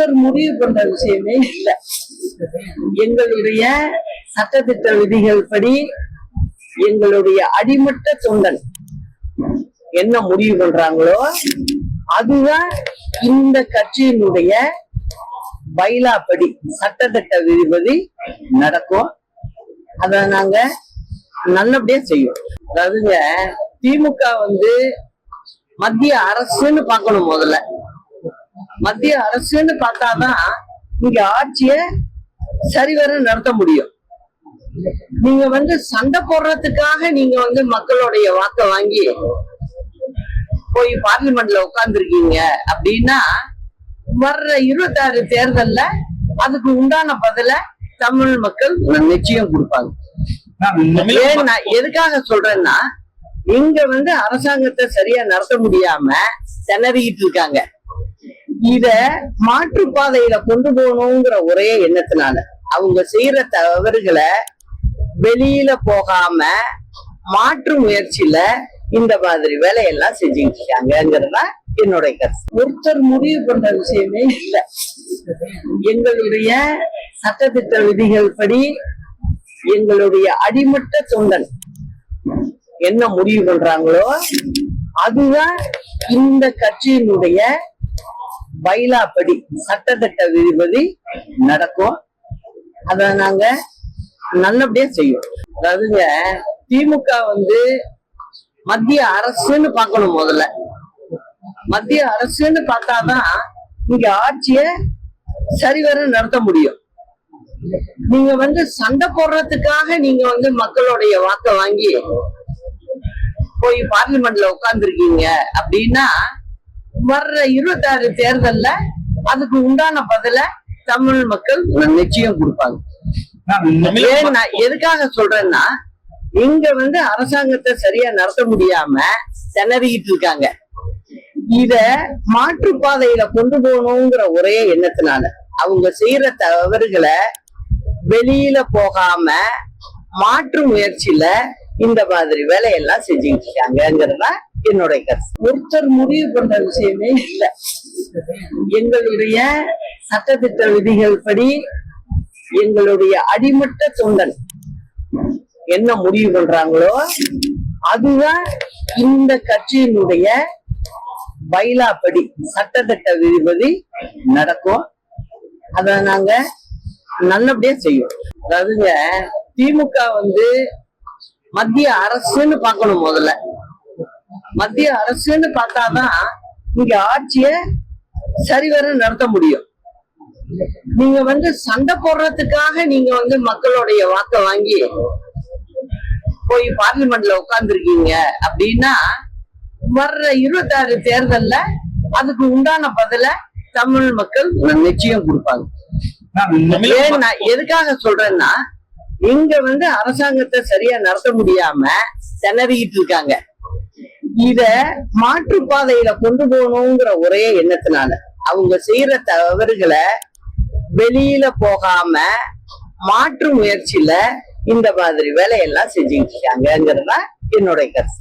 Doctor முடிவு பண்ற விஷயமே இல்லை. எங்களுடைய சட்டத்திட்ட விதிகள் படி எங்களுடைய அடிமட்ட தொண்டன் என்ன முடிவு பண்றாங்களோ அதுதான் இந்த கட்சியினுடைய பைலாப்படி சட்டத்திட்ட விதிபதி நடக்கும். அத நாங்க நல்லபடியா செய்வோம். அதாவதுங்க திமுக வந்து மத்திய அரசுன்னு பார்க்கணும் முதல்ல. மத்திய அரசுன்னு பார்த்தாதான் இங்க ஆட்சிய சரிவர நடத்த முடியும். நீங்க வந்து சண்டை போடுறதுக்காக நீங்க வந்து மக்களுடைய வாக்க வாங்கி போய் பார்லிமெண்ட்ல உட்கார்ந்துருக்கீங்க அப்படின்னா வர்ற இருபத்தாறு தேர்தல்ல அதுக்கு உண்டான பதில தமிழ் மக்கள் நிச்சயம் கொடுப்பாங்க. நான் எதுக்காக சொல்றேன்னா இங்க வந்து அரசாங்கத்தை சரியா நடத்த முடியாம திணறிக்கிட்டு இருக்காங்க. இத மாற்றுப்பாதையில கொண்டு போகணுங்கிற ஒரே எண்ணத்தினால அவங்க செய்யற தவறுகளை வெளியில போகாம மாற்று முயற்சியில இந்த மாதிரி வேலையெல்லாம் செஞ்சுட்டு இருக்காங்கிறதா என்னுடைய கருத்து. ஒருத்தர் முடிவு பண்ற விஷயமே இல்லை. எங்களுடைய சட்டத்திட்ட விதிகள் படி எங்களுடைய அடிமட்ட தொண்டன் என்ன முடிவு பண்றாங்களோ அதுதான் இந்த கட்சியினுடைய பைலாப்படி சட்டத்திட்ட விதிபதி நடக்கும். அதை நாங்க நல்லபடியா செய்வோம். அதாவதுங்க திமுக வந்து மத்திய அரசுன்னு பார்க்கணும் முதல்ல. மத்திய அரசுன்னு பார்த்தாதான் இங்க ஆட்சிய சரிவர நடத்த முடியும். நீங்க வந்து சண்டை போடுறதுக்காக நீங்க வந்து மக்களுடைய வாக்க வாங்கி போய் பார்லிமெண்ட்ல உட்கார்ந்துருக்கீங்க அப்படின்னா வர்ற இருபத்தாறு தேர்தல்ல அதுக்கு உண்டான பதில தமிழ் மக்கள் நிச்சயம் கொடுப்பாங்க. ஏன் நான் எதுக்காக சொல்றேன்னா இங்க வந்து அரசாங்கத்தை சரியா நடத்த முடியாம திணறிக்கிட்டு இருக்காங்க. இத மாற்றுப்பாதையில கொண்டு போகணுங்கிற ஒரே எண்ணத்தினால அவங்க செய்யற தவறுகளை வெளியில போகாம மாற்று முயற்சியில இந்த மாதிரி வேலையெல்லாம் செஞ்சுக்கிட்டு இருக்காங்கிறதா என்னுடைய கருத்து. ஒருத்தர் முடிவு பண்ற விஷயமே இல்லை. எங்களுடைய சட்டத்திட்ட விதிகள் படி எங்களுடைய அடிமட்ட தொண்டன் என்ன முடிவு பண்றாங்களோ அதுதான் இந்த கட்சியினுடைய பைலாப்படி சட்டத்திட்ட விதிபதி நடக்கும். அத நாங்க நல்லபடியா செய்வோம். அதாவதுங்க திமுக வந்து மத்திய அரசுன்னு பார்க்கணும் முதல்ல. மத்திய அரசுன்னு பார்த்தாதான் இங்க ஆட்சிய சரிவர நடத்த முடியும். நீங்க வந்து சண்டை போடுறதுக்காக நீங்க வந்து மக்களுடைய வாக்க வாங்கி போய் பார்லிமெண்ட்ல உட்கார்ந்துருக்கீங்க அப்படின்னா வர்ற இருபத்தாறு தேர்தல்ல அதுக்கு உண்டான பதில தமிழ் மக்கள் நிச்சயம் கொடுப்பாங்க. நான் எதுக்காக சொல்றேன்னா இங்க வந்து அரசாங்கத்தை சரியா நடத்த முடியாம திணறிக்கிட்டு இருக்காங்க. இத மாற்றுப்பாதையில கொண்டு போகணுங்கிற ஒரே எண்ணத்தினால அவங்க செய்யற தவறுகளை வெளியில போகாம மாற்று முயற்சியில இந்த மாதிரி வேலையெல்லாம் செஞ்சுக்கிட்டு இருக்காங்கிறதா என்னுடைய கருத்து.